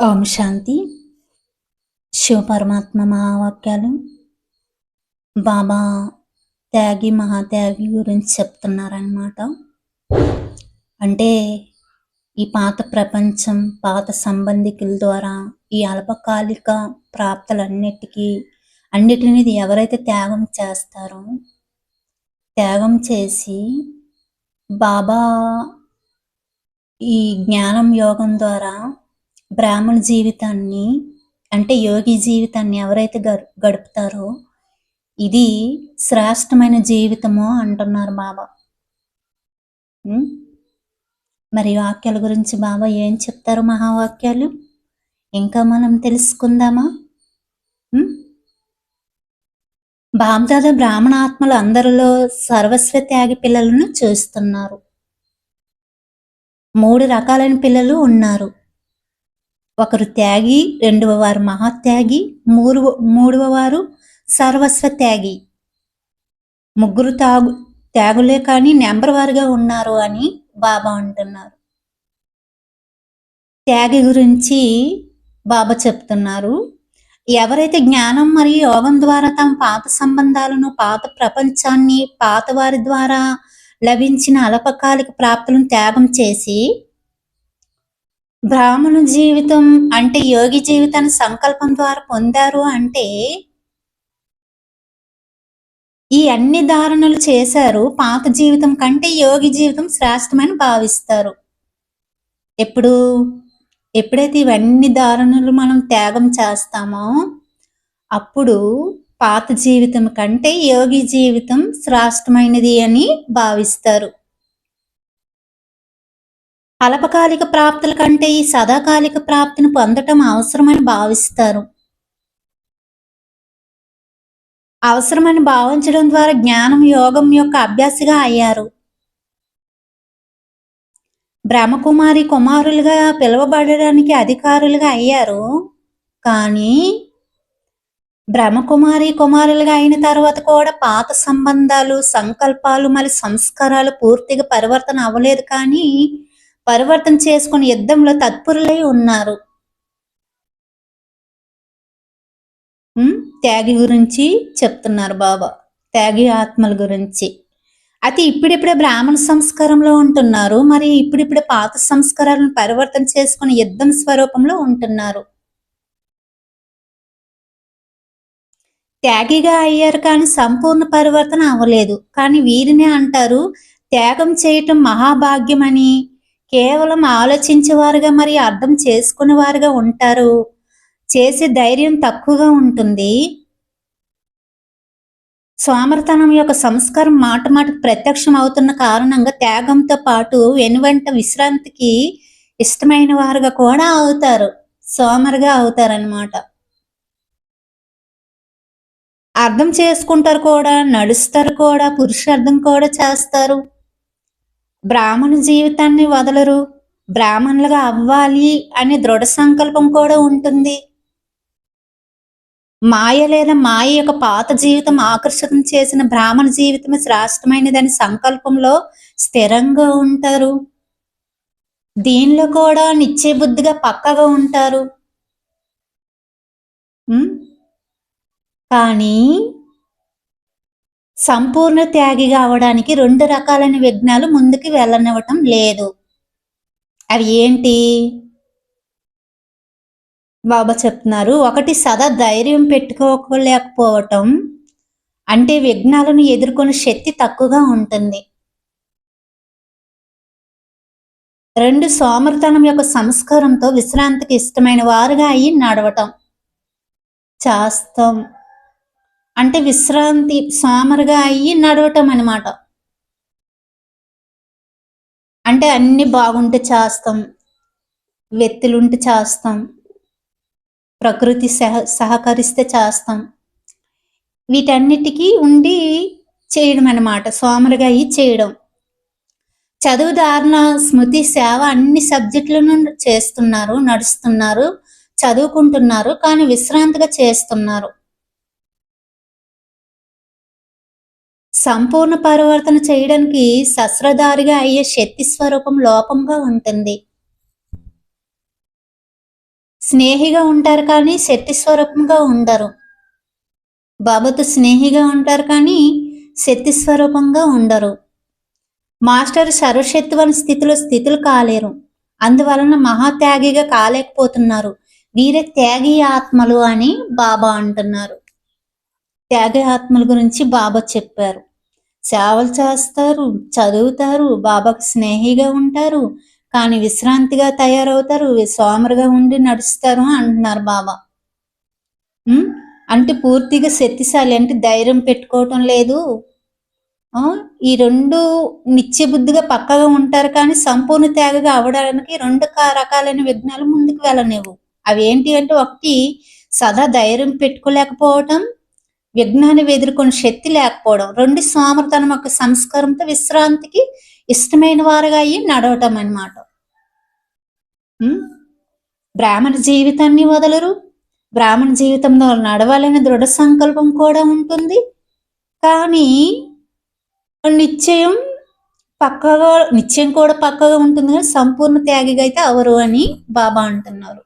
ఓం శాంతి. శివపరమాత్మ మహావాక్యాలు. బాబా త్యాగి మహాత్యాగి గురించి చెప్తున్నారనమాట అంటే ఈ పాత ప్రపంచం పాత సంబంధికుల ద్వారా ఈ అల్పకాలిక ప్రాప్తులన్నిటికీ అన్నిటిని ఎవరైతే త్యాగం చేస్తారో త్యాగం చేసి బాబా ఈ జ్ఞానం యోగం ద్వారా బ్రాహ్మణ జీవితాన్ని అంటే యోగి జీవితాన్ని ఎవరైతే గడుపుతారో ఇది శ్రేష్టమైన జీవితము అంటున్నారు బాబా. మరి వాక్యాల గురించి బాబా ఏం చెప్తారు మహావాక్యాలు? ఇంకా మనం తెలుసుకుందామా? బాబ్దాదా బ్రాహ్మణ ఆత్మలు అందరిలో సర్వస్వ త్యాగి పిల్లలను చూస్తున్నారు. మూడు రకాలైన పిల్లలు ఉన్నారు. ఒకరు త్యాగి రెండవ వారు మహాత్యాగి మూడవ మూడవ వారు సర్వస్వ త్యాగి. ముగ్గురు తాగు త్యాగులే కానీ నెంబర్ వారుగా ఉన్నారు అని బాబా అంటున్నారు. త్యాగి గురించి బాబా చెప్తున్నారు. ఎవరైతే జ్ఞానం మరియు యోగం ద్వారా తమ పాత సంబంధాలను పాత ప్రపంచాన్ని పాత వారి ద్వారా లభించిన అల్పకాలిక ప్రాప్తులను త్యాగం చేసి బ్రాహ్మణ జీవితం అంటే యోగి జీవితాన్ని సంకల్పం ద్వారా పొందారు అంటే ఈ అన్ని ధారణలు చేశారు పాత జీవితం కంటే యోగి జీవితం శ్రేష్టమని భావిస్తారు. ఎప్పుడు? ఎప్పుడైతే ఇవన్నీ ధారణలు మనం త్యాగం చేస్తామో అప్పుడు పాత జీవితం కంటే యోగి జీవితం శ్రేష్టమైనది అని భావిస్తారు. అల్పకాలిక ప్రాప్తుల కంటే ఈ సదాకాలిక ప్రాప్తిని పొందటం అవసరమని భావిస్తారు. అవసరమని భావించడం ద్వారా జ్ఞానం యోగం యొక్క అభ్యాసిగా అయ్యారు. బ్రహ్మకుమారి కుమారులుగా పిలువబడడానికి అధికారులుగా అయ్యారు. కానీ బ్రహ్మకుమారి కుమారులుగా అయిన తర్వాత కూడా పాత సంబంధాలు సంకల్పాలు మరి సంస్కారాలు పూర్తిగా పరివర్తన అవ్వలేదు. కానీ పరివర్తన చేసుకుని యుద్ధంలో తత్పరులై ఉన్నారు. త్యాగి గురించి చెప్తున్నారు బాబా. త్యాగి ఆత్మల గురించి. అయితే ఇప్పుడిప్పుడే బ్రాహ్మణ సంస్కారంలో ఉంటున్నారు. మరి ఇప్పుడిప్పుడే పాత సంస్కారాలను పరివర్తన చేసుకుని యుద్ధం స్వరూపంలో ఉంటున్నారు. త్యాగిగా అయ్యారు కానీ సంపూర్ణ పరివర్తన అవ్వలేదు. కానీ వీరినే అంటారు త్యాగం చేయటం మహాభాగ్యమని. కేవలం ఆలోచించేవారుగా మరి అర్థం చేసుకునేవారుగా ఉంటారు. చేసే ధైర్యం తక్కువగా ఉంటుంది. స్వామర్తనం యొక్క సంస్కారం మాట మాటకు ప్రత్యక్షం అవుతున్న కారణంగా త్యాగంతో పాటు వెనువెంట విశ్రాంతికి ఇష్టమైన వారుగా కూడా అవుతారు. సోమరుగా అవుతారనమాట అర్థం చేసుకుంటారు కూడా నడుస్తారు కూడా పురుషార్థం కూడా చేస్తారు. బ్రాహ్మణ జీవితాన్ని వదలరు. బ్రాహ్మణులుగా అవ్వాలి అనే దృఢ సంకల్పం కూడా ఉంటుంది. మాయ లేదా మాయ యొక్క పాత జీవితం ఆకర్షితం చేసిన బ్రాహ్మణ జీవితం శ్రేష్టమైనదని సంకల్పంలో స్థిరంగా ఉంటారు. దీనిలో కూడా నిశ్చయబుద్ధిగా పక్కగా ఉంటారు. కానీ సంపూర్ణ త్యాగిగా అవడానికి రెండు రకాలైన విఘ్నాలు ముందుకు వెళ్ళనివ్వటం లేదు. అవి ఏంటి? బాబా చెప్తున్నారు. ఒకటి సదా ధైర్యం పెట్టుకోలేకపోవటం. అంటే విఘ్నాలను ఎదుర్కొనే శక్తి తక్కువగా ఉంటుంది. రెండు సోమర్తనం యొక్క సంస్కారంతో విశ్రాంతికి ఇష్టమైన వారుగా అయ్యి నడవటం. చేస్తాం అంటే విశ్రాంతి సామర్గా అయ్యి నడవటం అనమాట అంటే అన్ని బాగుంటే చేస్తాం వ్యక్తులుంటే చేస్తాం ప్రకృతి సహ సహకరిస్తే చేస్తాం. వీటన్నిటికీ ఉండి చేయడం అనమాట సోమరుగా అయ్యి చేయడం. చదువు ధారణ స్మృతి సేవ అన్ని సబ్జెక్టులను చేస్తున్నారు నడుస్తున్నారు చదువుకుంటున్నారు కానీ విశ్రాంతిగా చేస్తున్నారు. సంపూర్ణ పరివర్తన చేయడానికి శస్త్రధారిగా అయ్యే శక్తి స్వరూపం లోపంగా ఉంటుంది. స్నేహిగా ఉంటారు కానీ శక్తి స్వరూపంగా ఉండరు. బాబాతో స్నేహిగా ఉంటారు కానీ శక్తి స్వరూపంగా ఉండరు. మాస్టర్ సర్వశక్తివని స్థితిలో స్థితులు కాలేరు. అందువలన మహాత్యాగిగా కాలేకపోతున్నారు. వీరే త్యాగి ఆత్మలు అని బాబా అంటున్నారు. త్యాగ ఆత్మల గురించి బాబా చెప్పారు. సేవలు చేస్తారు చదువుతారు బాబాకు స్నేహిగా ఉంటారు కానీ విశ్రాంతిగా తయారవుతారు సోమరుగా ఉండి నడుస్తారు అంటున్నారు బాబా. అంటే పూర్తిగా శక్తిశాలి అంటే ధైర్యం పెట్టుకోవటం లేదు. ఈ రెండు నిత్య బుద్ధిగా పక్కగా ఉంటారు కానీ సంపూర్ణ త్యాగగా అవడానికి రెండు రకాలైన విఘ్నాలు ముందుకు వెళ్ళనివ్వు. అవి ఏంటి అంటే ఒకటి సదా ధైర్యం పెట్టుకోలేకపోవటం విఘ్నాన్ని ఎదుర్కొనే శక్తి లేకపోవడం రెండు సోమర్తనం యొక్క సంస్కారంతో విశ్రాంతికి ఇష్టమైన వారుగా అయ్యి నడవటం అన్నమాట. బ్రాహ్మణ జీవితాన్ని వదలరు. బ్రాహ్మణ జీవితంలో నడవాలనే దృఢ సంకల్పం కూడా ఉంటుంది. కానీ నిశ్చయం పక్కగా నిశ్చయం కూడా పక్కగా ఉంటుంది కానీ సంపూర్ణ త్యాగిగా అయితే అవరు అని బాబా అంటున్నారు.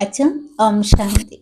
ఉమ్, అచ్చా ఓం శాంతి